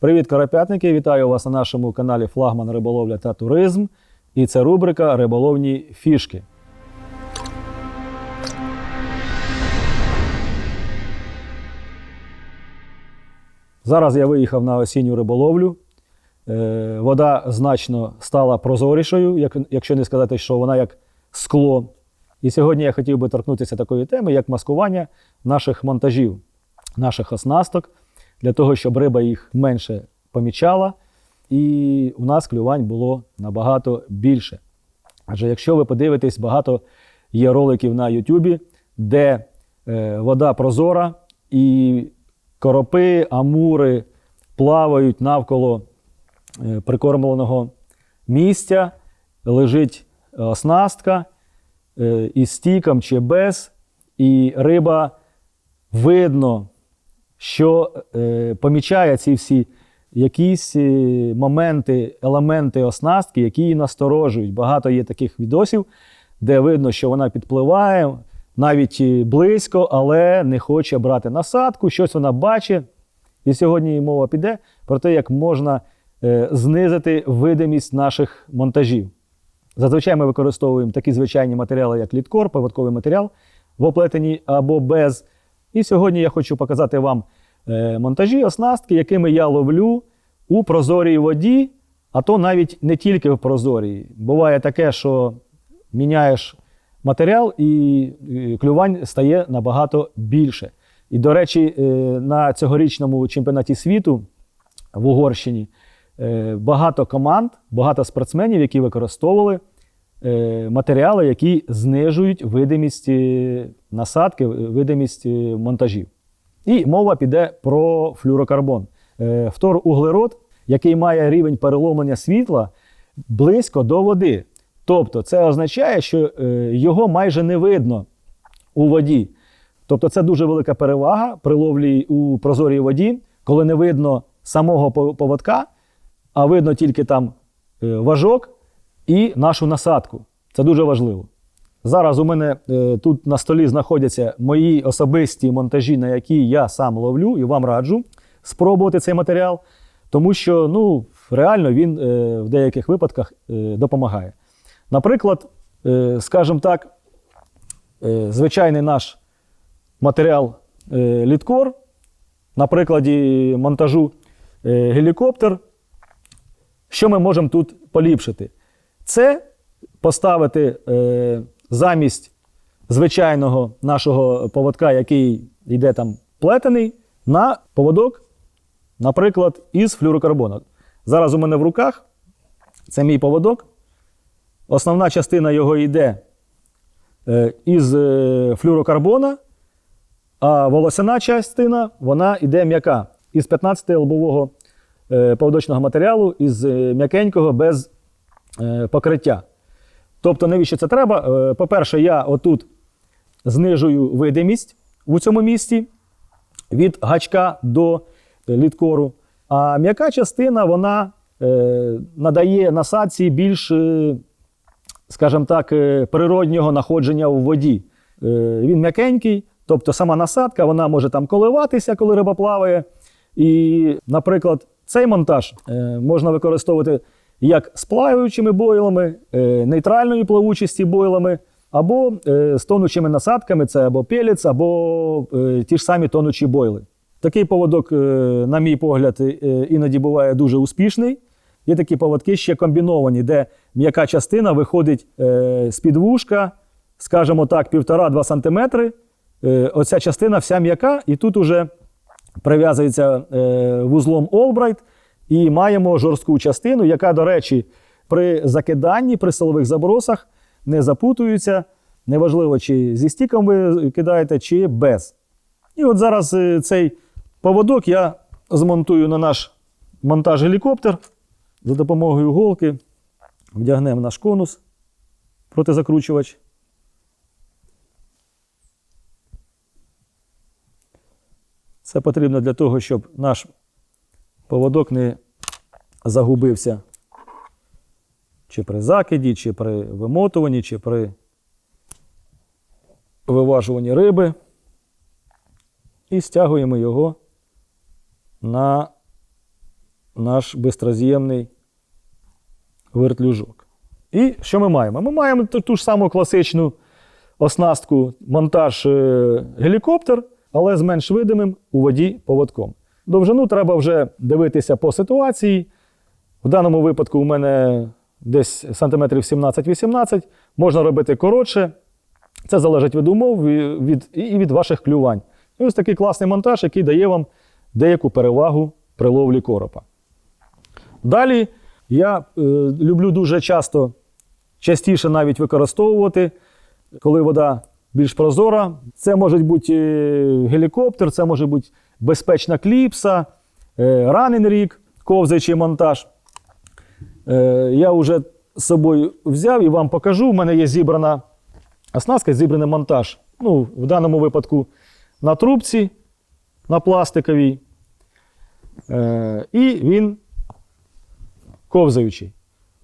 Привіт, карапятники! Вітаю вас на нашому каналі Флагман Риболовля та Туризм. І це рубрика Риболовні фішки. Зараз я виїхав на осінню риболовлю. Е, Вода значно стала прозорішою, якщо не сказати, що вона як скло. І сьогодні я хотів би торкнутися такої теми, як маскування наших монтажів, наших оснасток, для того, щоб риба їх менше помічала, і у нас клювань було набагато більше. Адже якщо ви подивитесь, багато є роликів на Ютубі, де е, вода прозора і коропи, амури плавають навколо е, прикормленого місця, лежить оснастка е, із стіком чи без, і риба видно, що е, помічає ці всі якісь е, моменти, елементи оснастки, які її насторожують. Багато є таких відосів, де видно, що вона підпливає навіть е, близько, але не хоче брати насадку, щось вона бачить. І сьогодні мова піде про те, як можна е, знизити видимість наших монтажів. Зазвичай ми використовуємо такі звичайні матеріали, як літкор, поводковий матеріал в оплетенні або без. І сьогодні я хочу показати вам е, монтажі, оснастки, якими я ловлю у прозорій воді, а то навіть не тільки в прозорій. Буває таке, що міняєш матеріал і е, клювань стає набагато більше. І, до речі, е, на цьогорічному чемпіонаті світу в Угорщині багато команд, багато спортсменів, які використовували матеріали, які знижують видимість е, насадки, видимість е, монтажів. І мова піде про флюрокарбон. Е, Фторуглерод, який має рівень переломлення світла близько до води. Тобто це означає, що е, його майже не видно у воді. Тобто це дуже велика перевага при ловлі у прозорій воді, коли не видно самого поводка, а видно тільки там е, важок і нашу насадку. Це дуже важливо. Зараз у мене е, тут на столі знаходяться мої особисті монтажі, на які я сам ловлю, і вам раджу спробувати цей матеріал, тому що ну, реально він е, в деяких випадках е, допомагає. Наприклад, скажімо так, звичайний наш матеріал літкор, на прикладі монтажу гелікоптер. Що ми можемо тут поліпшити? Це поставити е, замість звичайного нашого поводка, який йде там плетений, на поводок, наприклад, із флюрокарбону. Зараз у мене в руках це мій поводок. Основна частина його йде е, із е, флюрокарбона, а волосяна частина вона йде м'яка із 15 лобового е, поводочного матеріалу, із м'якенького без покриття. Тобто, навіщо це треба? Е, По-перше, я отут знижую видимість у цьому місці від гачка до е, літкору. А м'яка частина вона е, надає насадці більш, е, скажімо так, е, природнього находження у воді. Е, він м'якенький, тобто сама насадка вона може там коливатися, коли риба плаває. І, наприклад, цей монтаж е, можна використовувати як з плаваючими бойлами, е, нейтральної плавучості бойлами, або е, з тонучими насадками, це або пелець, або е, ті ж самі тонучі бойли. Такий поводок, на мій погляд, іноді буває дуже успішний. Є такі поводки ще комбіновані, де м'яка частина виходить з-під вушка, скажімо так, 1,5-2 см. Оця частина вся м'яка, і тут уже прив'язується вузлом Albright, і маємо жорстку частину, яка, до речі, при закиданні, при силових забросах не запутується. Неважливо, чи зі стіком ви кидаєте, чи без. І от зараз е, цей поводок я змонтую на наш монтаж гелікоптер за допомогою голки. Вдягнемо наш конус протизакручувач. Це потрібно для того, щоб наш поводок не загубився чи при закиді, чи при вимотуванні, чи при виважуванні риби. І стягуємо його на наш бистроз'ємний вертлюжок. І що ми маємо? Ми маємо ту, ж саму класичну оснастку монтаж е, гелікоптер, але з менш видимим у воді поводком. Довжину треба вже дивитися по ситуації. В даному випадку у мене десь сантиметрів 17-18, можна робити коротше. Це залежить від умов і від, і від ваших клювань. І ось такий класний монтаж, який дає вам деяку перевагу при ловлі коропа. Далі я е, люблю дуже часто, частіше навіть використовувати, коли вода більш прозора. Це може бути е, гелікоптер, це може бути безпечна кліпса, е, ранен рік, ковзаючий монтаж. Е, я вже з собою взяв і вам покажу. У мене є зібрана оснастка, зібраний монтаж. Ну, в даному випадку на трубці, на пластиковій. Е, і він ковзаючий.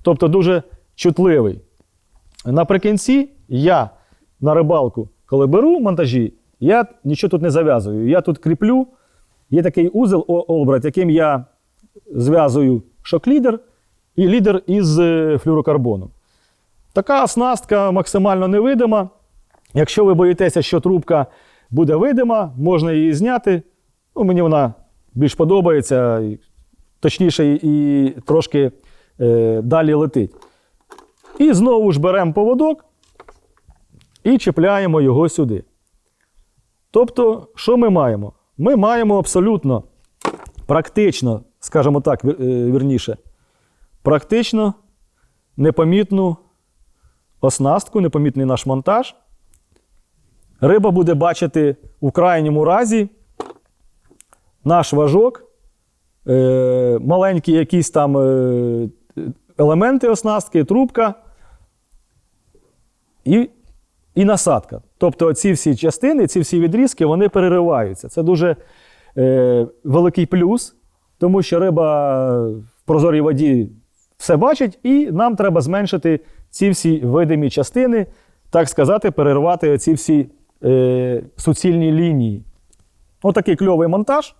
Тобто дуже чутливий. Наприкінці я на рибалку, коли беру монтажі, я нічого тут не зав'язую. Я тут кріплю. Є такий узел Олбрайт, яким я зв'язую шок-лідер і лідер із е, флюрокарбону. Така оснастка максимально невидима. Якщо ви боїтеся, що трубка буде видима, можна її зняти. Ну, мені вона більш подобається, точніше, і трошки е, далі летить. І знову ж беремо поводок і чіпляємо його сюди. Тобто, що ми маємо? Ми маємо абсолютно практично, скажімо так, е, вірніше, практично непомітну оснастку, непомітний наш монтаж. Риба буде бачити у крайньому разі наш важок, е, маленькі якісь там е, елементи оснастки, трубка і, і насадка. Тобто ці всі частини, ці всі відрізки, вони перериваються. Це дуже е, великий плюс, тому що риба в прозорій воді все бачить, і нам треба зменшити ці всі видимі частини, так сказати, перервати ці всі е, суцільні лінії. Отакий кльовий монтаж.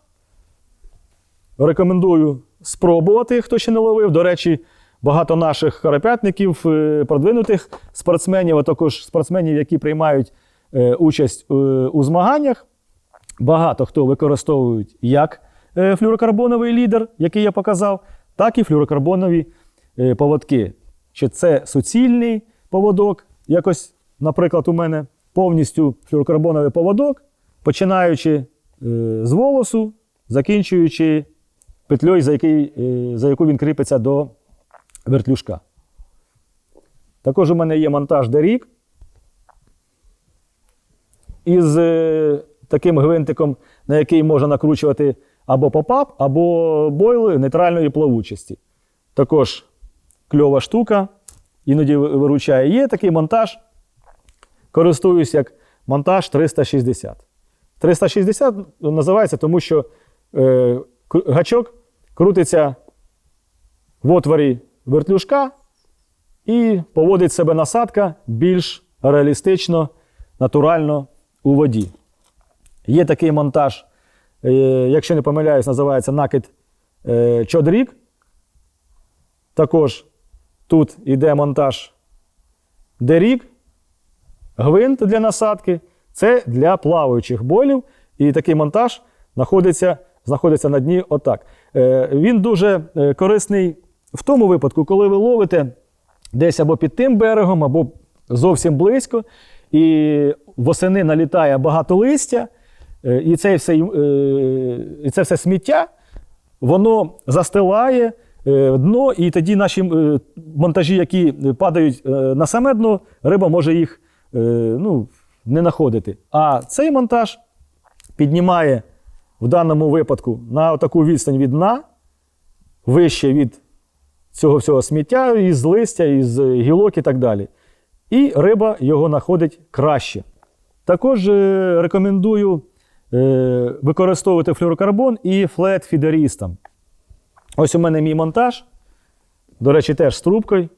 Рекомендую спробувати, хто ще не ловив. До речі, багато наших карапятників, е, продвинутих спортсменів, а також спортсменів, які приймають участь е, у змаганнях. Багато хто використовують як е, флюрокарбоновий лідер, який я показав, так і флюрокарбонові е, поводки. Чи це суцільний поводок, якось, наприклад, у мене повністю флюрокарбоновий поводок, починаючи е, з волосу, закінчуючи петлею, за, який, е, за яку він кріпиться до вертлюжка. Також у мене є монтаж Дерік із е, таким гвинтиком, на який можна накручувати або попап, або бойли нейтральної плавучості. Також кльова штука, іноді виручає. Є такий монтаж. Користуюсь як монтаж 360. 360 називається, тому що е, гачок крутиться в отворі вертлюжка і поводить себе насадка більш реалістично, натурально у воді. Є такий монтаж, е, якщо не помиляюсь, називається накид е, чодрік. Також тут йде монтаж дерік, гвинт для насадки. Це для плаваючих бойлів. І такий монтаж знаходиться, знаходиться на дні отак. Е, він дуже корисний в тому випадку, коли ви ловите десь або під тим берегом, або зовсім близько, і восени налітає багато листя, е, і це все, е, і це все сміття, воно застилає е, дно, і тоді наші монтажі, які падають на саме дно, риба може їх ну, не знаходити. А цей монтаж піднімає в даному випадку на таку відстань від дна, вище від цього всього сміття, із листя, із гілок і так далі. І риба його знаходить краще. Також е, рекомендую е, використовувати флюрокарбон і флет-фідерістом. Ось у мене мій монтаж. До речі, теж з трубкою.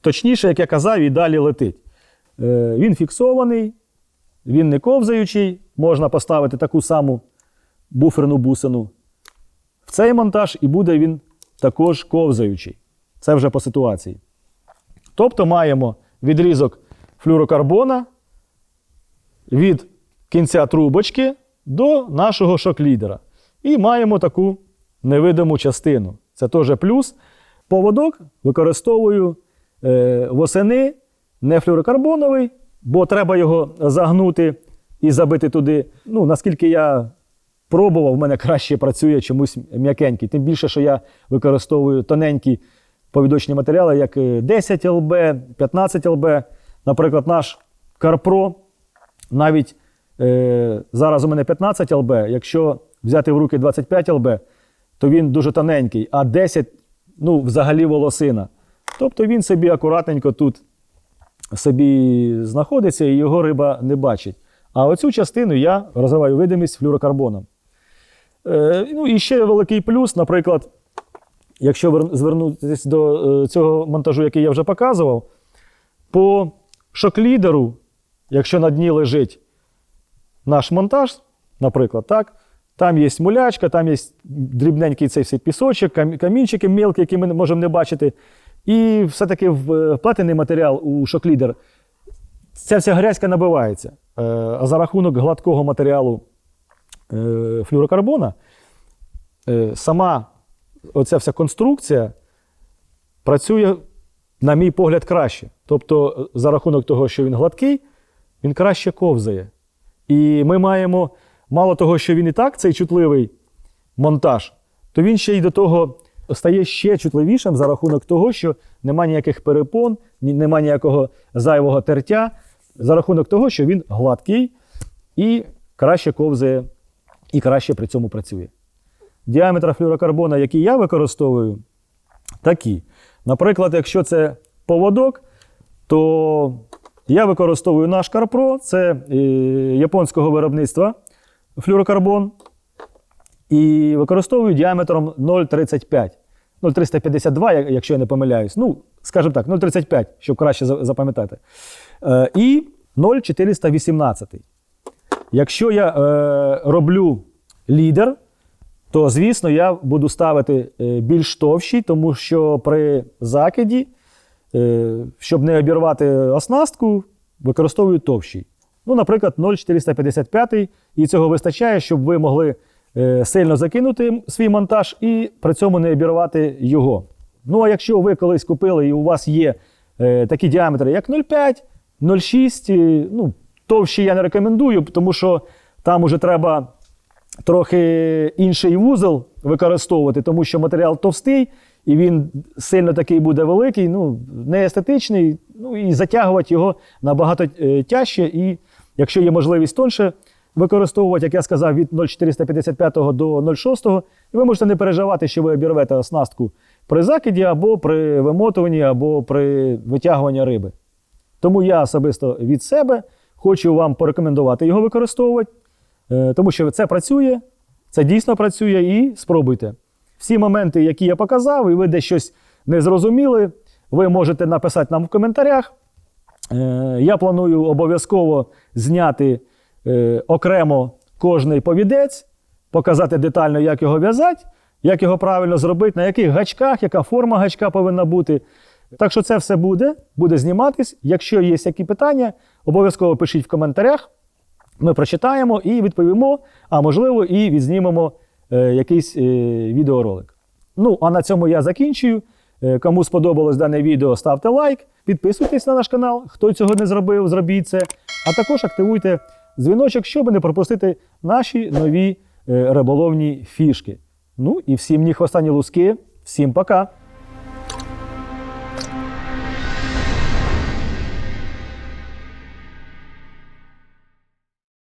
Точніше, як я казав, і далі летить. Е, Він фіксований, він не ковзаючий. Можна поставити таку саму буферну бусину в цей монтаж, і буде він також ковзаючий. Це вже по ситуації. Тобто маємо відрізок флюрокарбона від кінця трубочки до нашого шок-лідера. І маємо таку невидиму частину. Це теж плюс. Поводок використовую е, восени не флюрокарбоновий, бо треба його загнути і забити туди. Ну, наскільки я пробував, в мене краще працює чомусь м'якенький. Тим більше, що я використовую тоненькі повідочні матеріали, як е, 10 ЛБ, 15 ЛБ. Наприклад, наш Карпро, навіть е, зараз у мене 15 ЛБ, якщо взяти в руки 25 ЛБ, то він дуже тоненький, а 10 ну, взагалі волосина. Тобто він собі акуратненько тут собі знаходиться і його риба не бачить. А оцю частину я розриваю видимість флюрокарбоном. Е, ну і ще великий плюс, наприклад, якщо звернутися до е, цього монтажу, який я вже показував, по шок-лідеру, якщо на дні лежить наш монтаж, наприклад, так, там є мулячка, там є дрібненький цей всей пісочок, камінчики мілкі, які ми можемо не бачити. І все-таки вплетений матеріал у шок-лідер, ця вся грязька набивається. Е, А за рахунок гладкого матеріалу е, флюрокарбона, е, сама оця вся конструкція працює, на мій погляд, краще. Тобто, е, за рахунок того, що він гладкий, він краще ковзає. І ми маємо, мало того, що він і так цей чутливий монтаж, то він ще й до того стає ще чутливішим за рахунок того, що нема ніяких перепон, нема ніякого зайвого тертя, за рахунок того, що він гладкий і краще ковзає, і краще при цьому працює. Діаметр флюрокарбона, який я використовую, такі. Наприклад, якщо це поводок, то я використовую наш Карпро, це е, японського виробництва флюрокарбон. І використовую діаметром 0,35. 0,352, якщо я не помиляюсь. Ну, скажімо так, 0,35, щоб краще запам'ятати. Е, і 0,418. Якщо я е, роблю лідер, то звісно я буду ставити е, більш товщий, тому що при закиді, е, щоб не обірвати оснастку, використовую товщий. Ну, наприклад, 0,455, і цього вистачає, щоб ви могли е, сильно закинути свій монтаж і при цьому не обірвати його. Ну, а якщо ви колись купили і у вас є такі діаметри, як 0,5, 0,6, е, ну, товщі я не рекомендую, тому що там уже треба трохи інший вузол використовувати, тому що матеріал товстий, і він сильно такий буде великий, ну, не естетичний, ну і затягувати його набагато е, тяжче. І якщо є можливість тонше використовувати, як я сказав, від 0,455 до 0,6, і ви можете не переживати, що ви обірвете оснастку при закиді, або при вимотуванні, або при витягуванні риби. Тому я особисто від себе хочу вам порекомендувати його використовувати, тому що це працює, це дійсно працює і спробуйте. Всі моменти, які я показав, і ви десь щось не зрозуміли, ви можете написати нам в коментарях. Е, Я планую обов'язково зняти е, окремо кожний повідець, показати детально, як його в'язати, як його правильно зробити, на яких гачках, яка форма гачка повинна бути. Так що це все буде, буде зніматись. Якщо є які питання, обов'язково пишіть в коментарях. Ми прочитаємо і відповімо, а можливо, і відзнімемо е, якийсь е, відеоролик. Ну, а на цьому я закінчую. Е, кому сподобалось дане відео, ставте лайк, підписуйтесь на наш канал. Хто цього не зробив, зробіть це. А також активуйте дзвіночок, щоб не пропустити наші нові риболовні фішки. Ну і всім ні хвоста, ні луски. Всім пока!